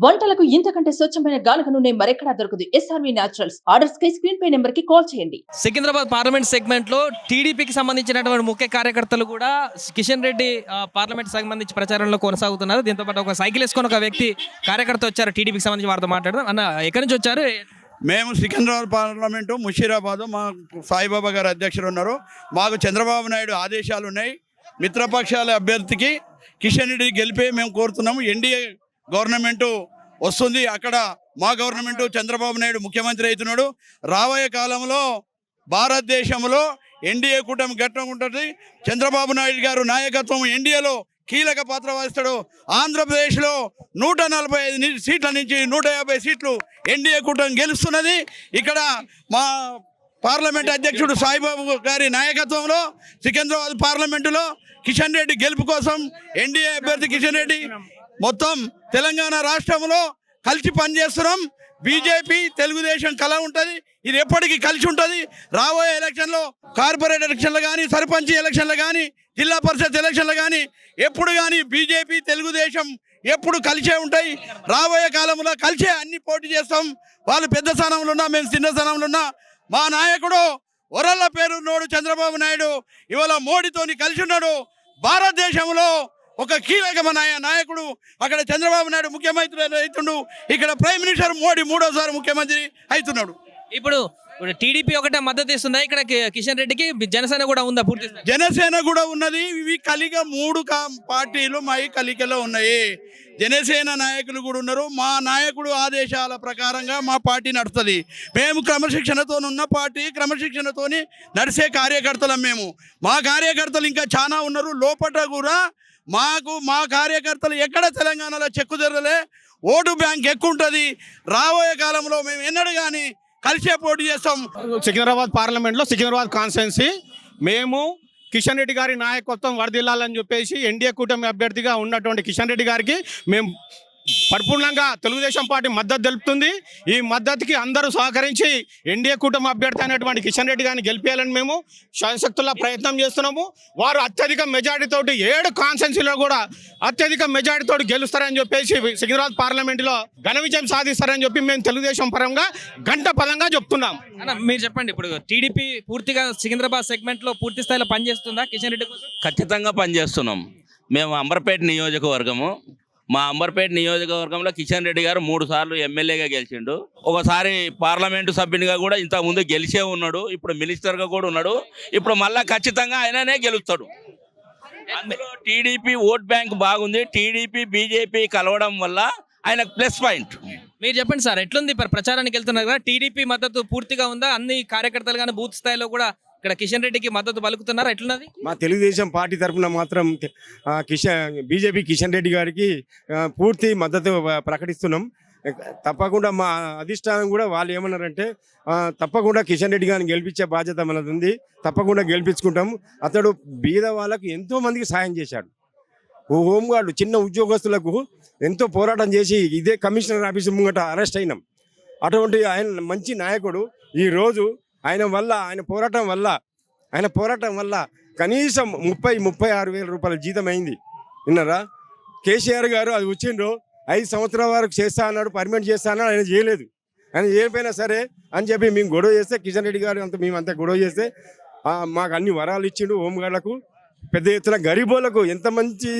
వంటలకు ఇంతకంటే స్వచ్ఛమైన గానుగ నూనె మరెక్కడా దొరకదు. ఎస్ఆర్వి న్యాచురల్స్ ఆర్డర్స్ కై స్క్రీన్ పై నెంబర్కి కాల్ చేయండి. సికింద్రాబాద్ పార్లమెంట్ సెగ్మెంట్లో టీడీపీకి సంబంధించినటువంటి ముఖ్య కార్యకర్తలు కూడా కిషన్ రెడ్డి పార్లమెంట్ సంబంధించి ప్రచారంలో కొనసాగుతున్నారు. దీంతో పాటు ఒక సైకిల్ వేసుకొని ఒక వ్యక్తి కార్యకర్త వచ్చారు. టీడీపీకి సంబంధించి వారితో మాట్లాడదాం. అన్న ఎక్కడి నుంచి వచ్చారు? మేము సికింద్రాబాద్ పార్లమెంటు ముషీరాబాద్ మా సాయిబాబా గారు అధ్యక్షులు ఉన్నారు. మాకు చంద్రబాబు నాయుడు ఆదేశాలు ఉన్నాయి. మిత్రపక్షాల అభ్యర్థికి కిషన్ రెడ్డి గెలిపే మేము కోరుతున్నాము. ఎన్డీఏ గవర్నమెంటు వస్తుంది. అక్కడ మా గవర్నమెంటు చంద్రబాబు నాయుడు ముఖ్యమంత్రి అవుతున్నాడు. రాబోయే కాలంలో భారతదేశంలో ఎన్డీఏ కూటమి గట్టం ఉంటుంది. చంద్రబాబు నాయుడు గారు నాయకత్వం ఎన్డీఏలో కీలక పాత్ర వహిస్తాడు. ఆంధ్రప్రదేశ్లో నూట నలభై ఐదు సీట్ల నుంచి నూట యాభై సీట్లు ఎన్డీఏ కూటమి గెలుస్తున్నది. ఇక్కడ మా పార్లమెంట్ అధ్యక్షుడు సాయిబాబు గారి నాయకత్వంలో సికింద్రాబాద్ పార్లమెంటులో కిషన్ రెడ్డి గెలుపు కోసం ఎన్డీఏ అభ్యర్థి కిషన్ రెడ్డి మొత్తం తెలంగాణ రాష్ట్రంలో కలిసి పనిచేస్తున్నాం. బీజేపీ తెలుగుదేశం కళ ఉంటుంది. ఇది ఎప్పటికీ కలిసి ఉంటుంది. రాబోయే ఎలక్షన్లో కార్పొరేట్ ఎలక్షన్లు కానీ సర్పంచ్ ఎలక్షన్లు కానీ జిల్లా పరిషత్ ఎలక్షన్లు కానీ ఎప్పుడు కానీ బీజేపీ తెలుగుదేశం ఎప్పుడు కలిసే ఉంటాయి. రాబోయే కాలంలో కలిసే అన్ని పోటీ చేస్తాం. వాళ్ళు పెద్ద స్థానంలో ఉన్నా మేము చిన్న స్థానంలో ఉన్నా మా నాయకుడు వరల్ల పేరు ఉన్నోడు చంద్రబాబు నాయుడు ఇవాళ మోడీతోని కలిసి ఉన్నాడు. భారతదేశంలో ఒక కీలకమైన నాయకుడు అక్కడ చంద్రబాబు నాయుడు ముఖ్యమంత్రి అవుతుండు ఇక్కడ ప్రైమ్ మినిస్టర్ మోడీ మూడోసారి ముఖ్యమంత్రి అవుతున్నాడు ఇప్పుడు ఇప్పుడు టీడీపీ ఒకటే మద్దతు ఇస్తుందా? ఇక్కడ కిషన్ రెడ్డికి జనసేన కూడా ఉందా పూర్తి జనసేన కూడా ఉన్నది. ఇవి కలిగ మూడు కా- పార్టీలు మా ఈ కలికలో ఉన్నాయి. జనసేన నాయకులు కూడా ఉన్నారు. మా నాయకుడు ఆదేశాల ప్రకారంగా మా పార్టీ నడుస్తుంది. మేము క్రమశిక్షణతో ఉన్న పార్టీ క్రమశిక్షణతోని నడిచే కార్యకర్తలం మేము. మా కార్యకర్తలు ఇంకా చాలా ఉన్నారు. లోపల కూడా మాకు మా కార్యకర్తలు ఎక్కడ తెలంగాణలో చెక్కు జరగలే ఓటు బ్యాంక్ ఎక్కువ ఉంటుంది రాబోయే కాలంలో మేము ఎన్నడూ కానీ కలిసే పోటీ చేస్తాం. సికింద్రాబాద్ పార్లమెంట్లో సికింద్రాబాద్ కాన్స్టిట్యున్సీ. మేము కిషన్ రెడ్డి గారి నాయకత్వం వరదిల్లాలని చెప్పేసి ఎన్డీఏ కూటమి అభ్యర్థిగా ఉన్నటువంటి కిషన్ రెడ్డి గారికి మేము పరిపూర్ణంగా తెలుగుదేశం పార్టీ మద్దతు తెలుపుతుంది. ఈ మద్దతుకి అందరూ సహకరించి ఎన్డీఏ కూటమి అభ్యర్థి అయినటువంటి కిషన్ రెడ్డి గారిని గెలిపేయాలని మేము శాయశక్తుల ప్రయత్నం చేస్తున్నాము. వారు అత్యధిక మెజారిటీ తోటి ఏడు కాన్స్టిట్యున్సీలో కూడా అత్యధిక మెజారిటీ తోటి గెలుస్తారని చెప్పేసి సికింద్రాబాద్ పార్లమెంటులో ఘన విజయం సాధిస్తారని చెప్పి మేము తెలుగుదేశం పరంగా గంట పదంగా చెప్తున్నాం. అన్న మీరు చెప్పండి ఇప్పుడు టీడీపీ పూర్తిగా సికింద్రాబాద్ సెగ్మెంట్లో పూర్తి స్థాయిలో పనిచేస్తుందా కిషన్ రెడ్డి ఖచ్చితంగా పనిచేస్తున్నాం. మేము అంబర్పేట నియోజకవర్గము. మా అంబర్పేట నియోజకవర్గంలో కిషన్ రెడ్డి గారు మూడు సార్లు ఎమ్మెల్యేగా గెలిచిండు. ఒకసారి పార్లమెంటు సభ్యునిగా కూడా ఇంతకుముందు గెలిచే ఉన్నాడు. ఇప్పుడు మినిస్టర్గా కూడా ఉన్నాడు. ఇప్పుడు మళ్ళా ఖచ్చితంగా ఆయననే గెలుస్తాడు. అందులో టీడీపీ ఓట్ బ్యాంక్ బాగుంది. టీడీపీ బీజేపీ కలవడం వల్ల ఆయనకు ప్లస్ పాయింట్. మీరు చెప్పండి సార్ ఎట్లుంది? ఇప్పుడు ప్రచారానికి వెళ్తున్నారు కదా టీడీపీ మద్దతు పూర్తిగా ఉందా? అన్ని కార్యకర్తలు కానీ బూత్ స్థాయిలో కూడా ఇక్కడ కిషన్ రెడ్డికి మద్దతు పలుకుతున్నారా? ఎట్లున్నది? మా తెలుగుదేశం పార్టీ తరఫున మాత్రం కిషన్ బీజేపీ కిషన్ రెడ్డి గారికి పూర్తి మద్దతు ప్రకటిస్తున్నాం. తప్పకుండా మా అధిష్టానం కూడా వాళ్ళు ఏమన్నారంటే తప్పకుండా కిషన్ రెడ్డి గారిని గెలిపించే బాధ్యత మనది ఉంది. తప్పకుండా గెలిపించుకుంటాం. అతడు బీద వాళ్ళకు ఎంతో మందికి సాయం చేశాడు. ఓ హోంగార్డు చిన్న ఉద్యోగస్తులకు ఎంతో పోరాటం చేసి ఇదే కమిషనర్ ఆఫీస్ ముంగట అరెస్ట్ అయినాం. అటువంటి ఆయన మంచి నాయకుడు. ఈరోజు ఆయన వల్ల ఆయన పోరాటం వల్ల ఆయన పోరాటం వల్ల కనీసం ముప్పై ముప్పై ఆరు వేల రూపాయల జీతం అయింది. విన్నారా? కేసీఆర్ గారు అది వచ్చిండ్రు ఐదు సంవత్సరాల వరకు చేస్తా అన్నాడు పర్మనెంట్ చేస్తా అన్నాడు ఆయన చేయలేదు. ఆయన చేయకపోయినా సరే అని చెప్పి మేము గొడవ చేస్తే కిషన్ రెడ్డి గారు అంత మేము అంతా గొడవ చేస్తే మాకు అన్ని వరాలు ఇచ్చిండు హోంగార్డులకు పెద్ద ఎత్తున గరీబోలకు ఎంత మంచి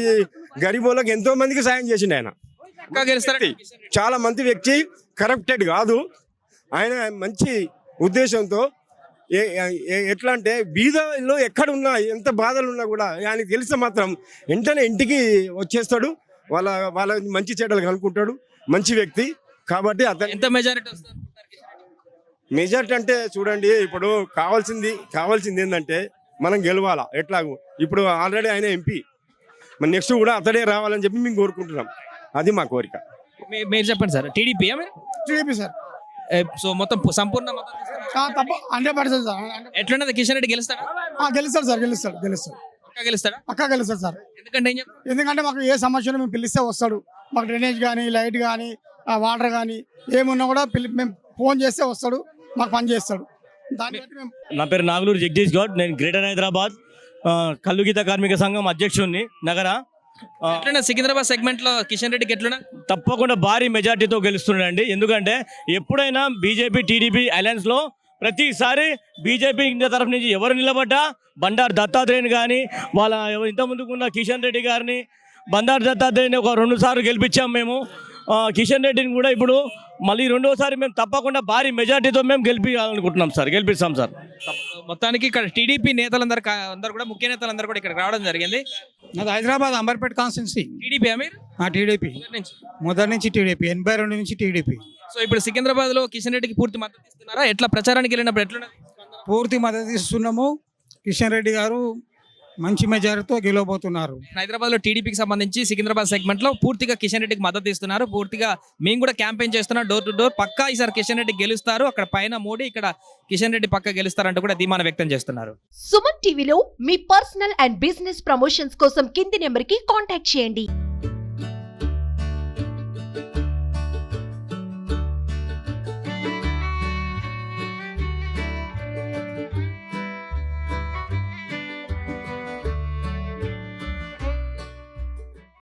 గరీబోలకు ఎంతో మందికి సాయం చేసిండు ఆయన? చాలా మంది వ్యక్తి కరప్టెడ్ కాదు. ఆయన మంచి ఉద్దేశంతో ఎట్లా అంటే బీదలో ఎక్కడ ఉన్నా ఎంత బాధలు ఉన్నా కూడా ఆయనకి తెలిస్తే మాత్రం వెంటనే ఇంటికి వచ్చేస్తాడు. వాళ్ళ వాళ్ళ మంచి చెడ్డలు కనుక్కుంటాడు. మంచి వ్యక్తి. కాబట్టి అతని ఎంత మెజారిటీ వస్తుంది మెజార్టీ అంటే చూడండి ఇప్పుడు కావాల్సింది కావాల్సింది ఏంటంటే మనం గెలవాలా? ఎట్లాగో? ఇప్పుడు ఆల్రెడీ ఆయన ఎంపీ. మరి నెక్స్ట్ కూడా అతడే రావాలని చెప్పి మేము కోరుకుంటున్నాం. అది మా కోరిక. మీరు చెప్పండి sir. TDP TDP sir. So మొత్తం సంపూర్ణ? ఆ, తప్ప హండ్రెడ్ పర్సెంట్ సార్ ఎట్లున్నది కిషన్ రెడ్డి గెలుస్తాడా? ఆ, గెలుస్తాడు సార్ గెలుస్తాడు గెలుస్తాడు. పక్కా గెలుస్తాడా? పక్కా గెలుస్తాడు సార్. ఎందుకంటే ఏం చెప్తారు? ఎందుకంటే మాకు ఏ సమస్యను మేము పిలిస్తే వస్తాడు. మాకు డ్రైనేజ్ కానీ లైట్ కానీ వాటర్ కానీ ఏమున్నా కూడా పిలి మేము ఫోన్ చేస్తే వస్తాడు మాకు పని చేస్తాడు. దాన్ని బట్టి మేము నా పేరు నాగులూరు జగదీష్ గౌడ్. నేను గ్రేటర్ హైదరాబాద్ ఆ, కల్లు గీత కార్మిక సంఘం అధ్యక్షుడిని నగర ఎట్లున్నా సికింద్రాబాద్ సెగ్మెంట్లో కిషన్ రెడ్డికి ఎట్లున్నా? తప్పకుండా భారీ మెజార్టీతో గెలుస్తున్నాడండి ఎందుకంటే ఎప్పుడైనా బీజేపీ టీడీపీ అలయన్స్లో ప్రతిసారి బీజేపీ ఇండియా తరఫు నుంచి ఎవరు నిలబడ్డా? బండారు దత్తాత్రేయని కానీ వాళ్ళ ఎవ- ఇంతకుముందుకు ఉన్న కిషన్ రెడ్డి గారిని బండారు దత్తాత్రేయని ఒక రెండు సార్లు గెలిపించాం మేము. కిషన్ రెడ్డిని కూడా ఇప్పుడు మళ్ళీ రెండోసారి మేము తప్పకుండా భారీ మెజార్టీతో మేము గెలిపించాలనుకుంటున్నాం సార్ గెలిపిస్తాం సార్. మొత్తానికి ఇక్కడ టీడీపీ నేతలందరూ అందరూ కూడా ముఖ్య నేతలందరూ కూడా ఇక్కడ రావడం జరిగింది. నాది హైదరాబాద్ అంబర్పేట కాన్స్టిట్యున్సీ. టీడీపీ మీరు? ఆ టీడీపీ. మొదటి నుంచి. టీడీపీ ఎనభై రెండు నుంచి టీడీపీ. సో ఇప్పుడు సికింద్రాబాద్లో కిషన్ రెడ్డికి పూర్తి మద్దతు ఇస్తున్నారా? ఎట్లా ప్రచారానికి వెళ్ళినప్పుడు ఎట్లున్నది పూర్తి మద్దతు ఇస్తున్నాము. కిషన్ రెడ్డి గారు మంచి మెజారిటీతో గెలవబోతున్నారు. హైదరాబాద్లో టీడీపీకి సంబంధించి సికింద్రాబాద్ సెగ్మెంట్లో పూర్తిగా కిషన్ రెడ్డికి మద్దతు ఇస్తున్నారు. పూర్తిగా మేము కూడా క్యాంపెయిన్ చేస్తున్నాం. డోర్ టు డోర్ పక్కా ఈసారి కిషన్ రెడ్డి గెలుస్తారు. అక్కడ పైన మోడీ ఇక్కడ కిషన్ రెడ్డి పక్క గెలుస్తారంటూ కూడా ధీమాన వ్యక్తం చేస్తున్నారు. సుమన్ టీవీలో మీ పర్సనల్ అండ్ బిజినెస్ ప్రమోషన్స్ కోసం కింది నెంబర్కి కాంటాక్ట్ చేయండి.